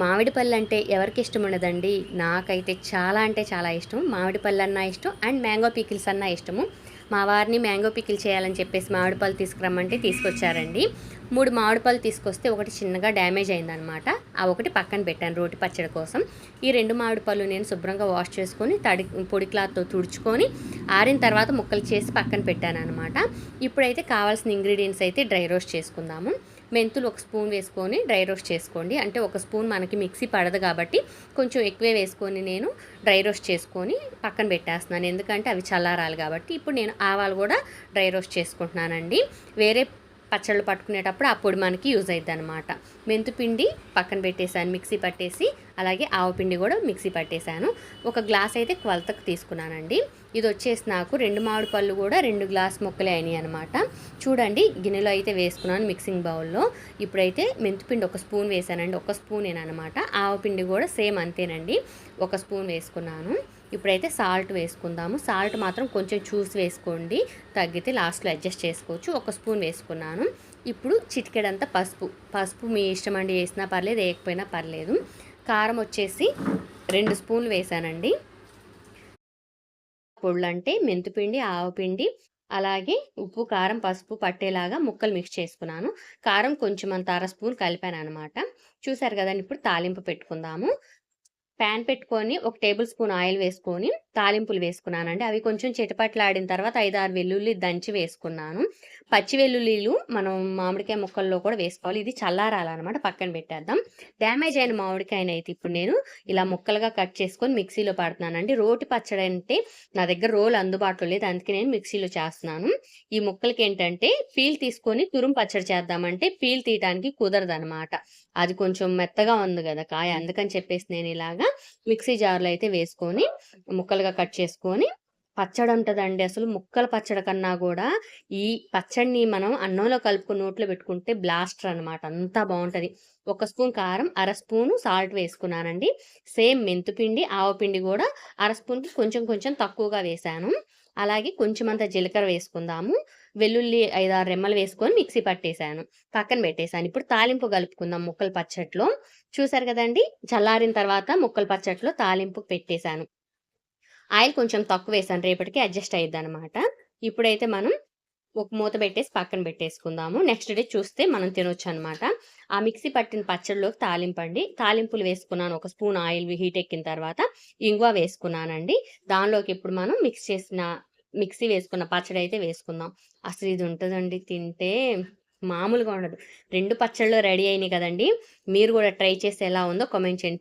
మామిడి పళ్ళు అంటే ఎవరికి ఇష్టం ఉండదండి? నాకైతే చాలా అంటే చాలా ఇష్టం. మామిడి పళ్ళు అన్నా ఇష్టం అండ్ మ్యాంగో పికిల్స్ అన్నా ఇష్టము. మా వారిని మ్యాంగో పికిల్ చేయాలని చెప్పేసి మామిడి పళ్ళు తీసుకురమ్మంటే తీసుకొచ్చారండి. మూడు మామిడి పళ్ళు తీసుకొస్తే ఒకటి చిన్నగా డ్యామేజ్ అయిందనమాట ఆ ఒకటి పక్కన పెట్టాను రోటి పచ్చడి కోసం. ఈ రెండు మామిడి పళ్ళు నేను శుభ్రంగా వాష్ చేసుకొని తడి పొడి క్లాత్తో తుడుచుకొని ఆరిన తర్వాత ముక్కలు చేసి పక్కన పెట్టాను అనమాట ఇప్పుడైతే కావాల్సిన ఇంగ్రీడియంట్స్ అయితే డ్రై రోస్ట్ చేసుకుందాము. మెంతులు ఒక స్పూన్ వేసుకొని డ్రై రోస్ట్ చేసుకోండి. అంటే ఒక స్పూన్ మనకి మిక్సీ పడదు కాబట్టి కొంచెం ఎక్కువే వేసుకొని నేను డ్రై రోస్ట్ చేసుకొని పక్కన పెట్టేస్తున్నాను. ఎందుకంటే అవి చల్లారాలి కాబట్టి ఇప్పుడు నేను ఆవాలు కూడా డ్రై రోస్ట్ చేసుకుంటున్నానండి. వేరే పచ్చళ్ళు పట్టుకునేటప్పుడు ఆ పొడి మనకి యూజ్ అవుతుంది అనమాట మెంతుపిండి పక్కన పెట్టేశాను మిక్సీ పట్టేసి అలాగే ఆవపిండి కూడా మిక్సీ పట్టేశాను. ఒక గ్లాస్ అయితే కొలతకు తీసుకున్నానండి. ఇది వచ్చేసి నాకు రెండు మామిడి పళ్ళు కూడా రెండు గ్లాస్ ముక్కలే అయినాయి అనమాట చూడండి గిన్నెలో అయితే వేసుకున్నాను మిక్సింగ్ బౌల్లో. ఇప్పుడైతే మెంతుపిండి ఒక స్పూన్ వేసానండి ఒక స్పూన్ అనమాట ఆవు పిండి కూడా సేమ్ అంతేనండి. ఒక స్పూన్ వేసుకున్నాను. ఇప్పుడైతే సాల్ట్ వేసుకుందాము. సాల్ట్ మాత్రం కొంచెం చూసి వేసుకోండి. తగ్గితే లాస్ట్లో అడ్జస్ట్ చేసుకోవచ్చు. ఒక స్పూన్ వేసుకున్నాను. ఇప్పుడు చిటికెడంతా పసుపు. పసుపు మీ ఇష్టం అండి. వేసినా పర్లేదు వేయకపోయినా పర్లేదు. కారం వచ్చేసి రెండు స్పూన్లు వేసానండి. పొళ్ళు అంటే మెంతిపిండి ఆవపిండి అలాగే ఉప్పు కారం పసుపు పట్టేలాగా ముక్కలు మిక్స్ చేసుకున్నాను. కారం కొంచెం అంత అర స్పూన్ కలిపాను అనమాట చూసారు కదండి ఇప్పుడు తాలింపు పెట్టుకుందాము. ప్యాన్ పెట్టుకొని ఒక టేబుల్ స్పూన్ ఆయిల్ వేసుకొని తాలింపులు వేసుకున్నానండి. అవి కొంచెం చిటపట్లాడిన తర్వాత ఐదు ఆరు వెల్లుల్లి దంచి వేసుకున్నాను. పచ్చి వెల్లుల్లిలు మనం మామిడికాయ ముక్కల్లో కూడా వేసుకోవాలి. ఇది చల్లారాలన్నమాట పక్కన పెట్టేద్దాం. డ్యామేజ్ అయిన మామిడికాయని అయితే ఇప్పుడు నేను ఇలా ముక్కలుగా కట్ చేసుకొని మిక్సీలో పడుతున్నానండి. రోటి పచ్చడి అంటే నా దగ్గర రోల్ అందుబాటులో లేదు. అందుకే నేను మిక్సీలో చేస్తున్నాను. ఈ ముక్కలకి ఏంటంటే పీల్ తీసుకొని తురుం పచ్చడి చేద్దామంటే పీల్ తీయడానికి కుదరదనమాట అది కొంచెం మెత్తగా ఉంది కదా కాయ. అందుకని చెప్పేసి నేను ఇలాగా మిక్సీ జార్లో అయితే వేసుకొని ముక్కలుగా కట్ చేసుకొని పచ్చడి ఉంటుందండి అసలు ముక్కల పచ్చడి కన్నా కూడా ఈ పచ్చడిని మనం అన్నంలో కలుపుకుని నోట్లో పెట్టుకుంటే బ్లాస్టర్ అనమాట అంతా బాగుంటుంది. ఒక స్పూన్ కారం అర స్పూను సాల్ట్ వేసుకున్నానండి. సేమ్ మెంతుపిండి ఆవపిండి కూడా అర స్పూన్కి కొంచెం కొంచెం తక్కువగా వేసాను. అలాగే కొంచెం అంత జీలకర్ర వేసుకుందాము. వెల్లుల్లి ఐదారు రెమ్మలు వేసుకొని మిక్సీ పట్టేశాను పక్కన పెట్టేశాను ఇప్పుడు తాలింపు కలుపుకుందాం ముక్కల పచ్చట్లో. చూసారు కదండి? చల్లారిన తర్వాత ముక్కల పచ్చట్లో తాలింపు పెట్టేశాను ఆయిల్ కొంచెం తక్కువ వేసాను రేపటికి అడ్జస్ట్ అయ్యిద్ది అనమాట ఇప్పుడైతే మనం ఒక మూత పెట్టేసి పక్కన పెట్టేసుకుందాము. నెక్స్ట్ డే చూస్తే మనం తినొచ్చు అనమాట ఆ మిక్సీ పట్టిన పచ్చడిలోకి తాలింపండి తాలింపులు వేసుకున్నాను ఒక స్పూన్ ఆయిల్ హీట్ ఎక్కిన తర్వాత ఇంగువ వేసుకున్నానండి. దానిలోకి ఇప్పుడు మనం మిక్స్ చేసిన మిక్సీ వేసుకున్న పచ్చడి అయితే వేసుకుందాం. అసలు ఇది ఉంటుందండి తింటే మామూలుగా ఉండదు. రెండు పచ్చళ్ళు రెడీ అయినాయి కదండి. మీరు కూడా ట్రై చేసి ఎలా ఉందో కామెంట్ చేయండి.